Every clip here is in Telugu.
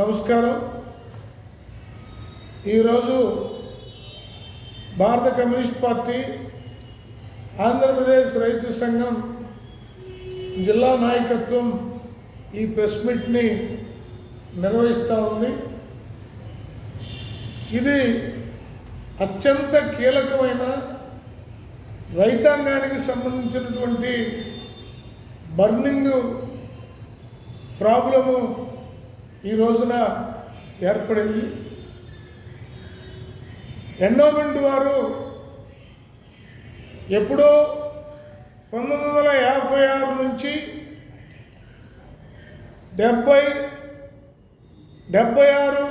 నమస్కారం. ఈరోజు భారత కమ్యూనిస్ట్ పార్టీ ఆంధ్రప్రదేశ్ రైతు సంఘం జిల్లా నాయకత్వం ఈ ప్రెస్ మీట్ని నిర్వహిస్తూ ఉంది. ఇది అత్యంత కీలకమైన రైతాంగానికి సంబంధించినటువంటి బర్నింగ్ ప్రాబ్లము ఈ రోజున ఏర్పడింది. ఎండోమెంట్ వారు ఎప్పుడో పంతొమ్మిది వందల యాభై ఆరు నుంచి డెబ్బై డెబ్బై ఆరు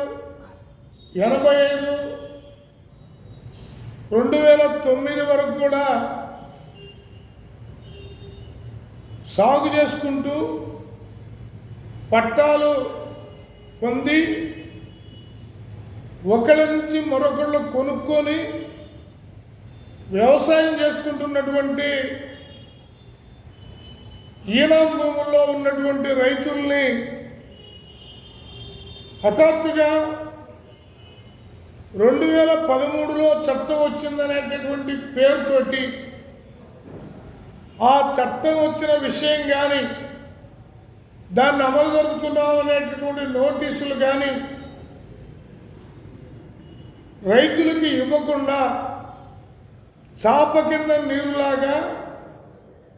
ఎనభై ఐదు రెండు వేల తొమ్మిది వరకు కూడా సాగు చేసుకుంటూ పట్టాలు పొంది ఒకళ్ళ నుంచి మరొకళ్ళు కొనుక్కొని వ్యవసాయం చేసుకుంటున్నటువంటి ఈనాం భూముల్లో ఉన్నటువంటి రైతుల్ని హఠాత్తుగా రెండు వేల పదమూడులో చట్టం వచ్చిందనేటటువంటి పేరుతోటి ఆ చట్టం వచ్చిన విషయం కానీ దాన్ని అమలు జరుపుతున్నాం అనేటటువంటి నోటీసులు కానీ రైతులకి ఇవ్వకుండా చాప కింద నీరులాగా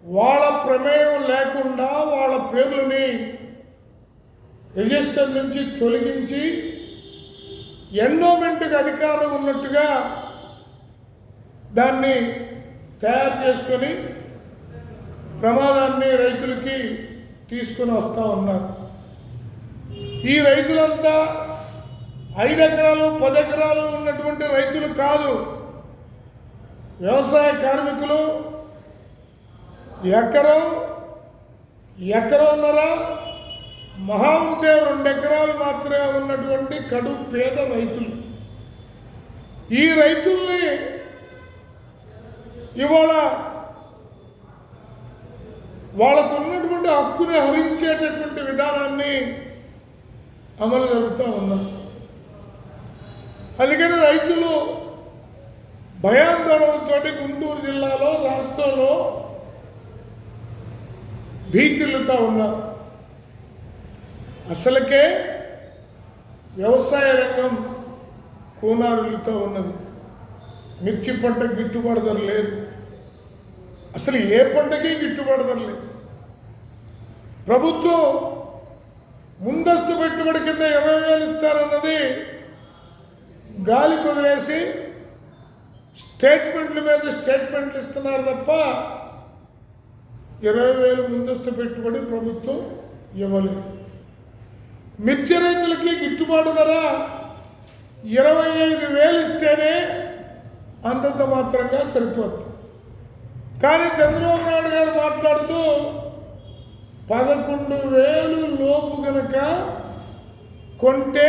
వాళ్ళ ప్రమేయం లేకుండా వాళ్ళ పేర్లని రిజిస్టర్ నుంచి తొలగించి ఎండోమెంట్కి అధికారం ఉన్నట్టుగా దాన్ని తయారు చేసుకొని ప్రమాదాన్ని రైతులకి తీసుకుని వస్తూ ఉన్నారు. ఈ రైతులంతా ఐదు ఎకరాలు పది ఎకరాలు ఉన్నటువంటి రైతులు కాదు. వ్యవసాయ కార్మికులు ఎకరం ఎకరన్నర మహా ఉంటే రెండు ఎకరాలు మాత్రమే ఉన్నటువంటి కడు పేద రైతులు. ఈ రైతుల్ని ఇవాళ వాళ్ళకు ఉన్నటువంటి హక్కుని హరించేటటువంటి విధానాన్ని అమలు జరుగుతూ ఉన్నారు అందుకని రైతులు భయాందోళనతో గుంటూరు జిల్లాలో రాష్ట్రంలో భీతిల్లుతూ ఉన్నారు అసలుకే వ్యవసాయ రంగం కూనారులతో ఉన్నది. మిర్చి పంట గిట్టుబాటు ధర లేదు. అసలు ఏ పంటకి గిట్టుబాటు ధర లేదు. ప్రభుత్వం ముందస్తు పెట్టుబడి కింద ఇరవై వేలు ఇస్తారన్నది గాలి కుదిరేసి స్టేట్మెంట్ల మీద స్టేట్మెంట్లు ఇస్తున్నారు తప్ప ఇరవై వేలు ముందస్తు పెట్టుబడి ప్రభుత్వం ఇవ్వలేదు. మిర్చి రైతులకి గిట్టుబాటు ధర ఇరవై ఐదు వేలు ఇస్తేనే అంతంత మాత్రంగా సరిపోతుంది కానీ చంద్రబాబు నాయుడు గారు మాట్లాడుతూ పదకొండు వేలు లోపు కనుక కొంటే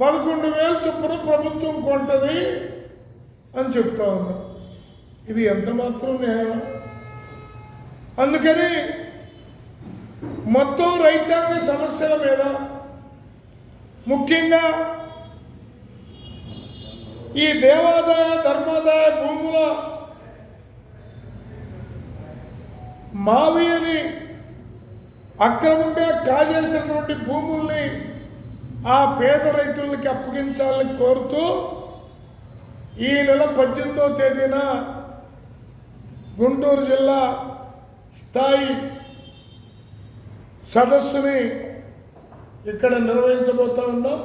పదకొండు వేలు చొప్పున ప్రభుత్వం కొంటది అని చెప్తా ఉన్నా. ఇది ఎంత మాత్రం న్యాయం అందుకని మొత్తం రైతాంగ సమస్యల మీద ముఖ్యంగా ఈ దేవాదాయ ధర్మాదాయ భూముల మావి అని అక్రమంగా కాజేసినటువంటి భూముల్ని ఆ పేద రైతులకి అప్పగించాలని కోరుతూ ఈ నెల పద్దెనిమిదవ తేదీన గుంటూరు జిల్లా స్థాయి సదస్సుని ఇక్కడ నిర్వహించబోతా ఉన్నాం.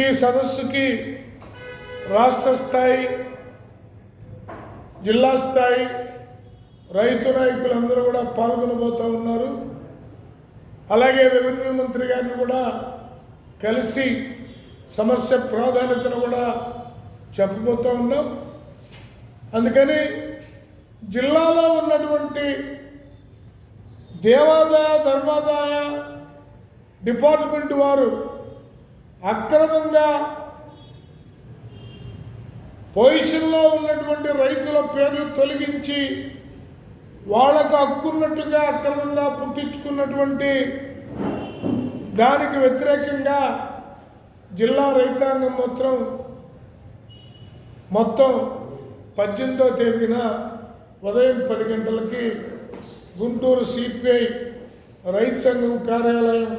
ఈ సదస్సుకి రాష్ట్ర స్థాయి జిల్లా స్థాయి రైతు నాయకులందరూ కూడా పాల్గొనబోతూ ఉన్నారు. అలాగే రెవెన్యూ మంత్రి గారిని కూడా కలిసి సమస్య ప్రాధాన్యతను కూడా చెప్పబోతూ ఉన్నాం. అందుకని జిల్లాలో ఉన్నటువంటి దేవాదాయ ధర్మాదాయ డిపార్ట్మెంట్ వారు అక్రమంగా పొజిషన్లో ఉన్నటువంటి రైతుల పేర్లు తొలగించి వాళ్ళకు హక్కున్నట్టుగా అక్రమంగా పుట్టించుకున్నటువంటి దానికి వ్యతిరేకంగా జిల్లా రైతాంగం మొత్తం మొత్తం పద్దెనిమిదో తేదీన ఉదయం పది గంటలకి గుంటూరు సిపిఐ రైతు సంఘం కార్యాలయం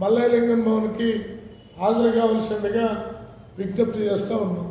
మల్లయ్యలింగం భవన్కి హాజరు కావలసిందిగా విజ్ఞప్తి చేస్తూ ఉన్నాం.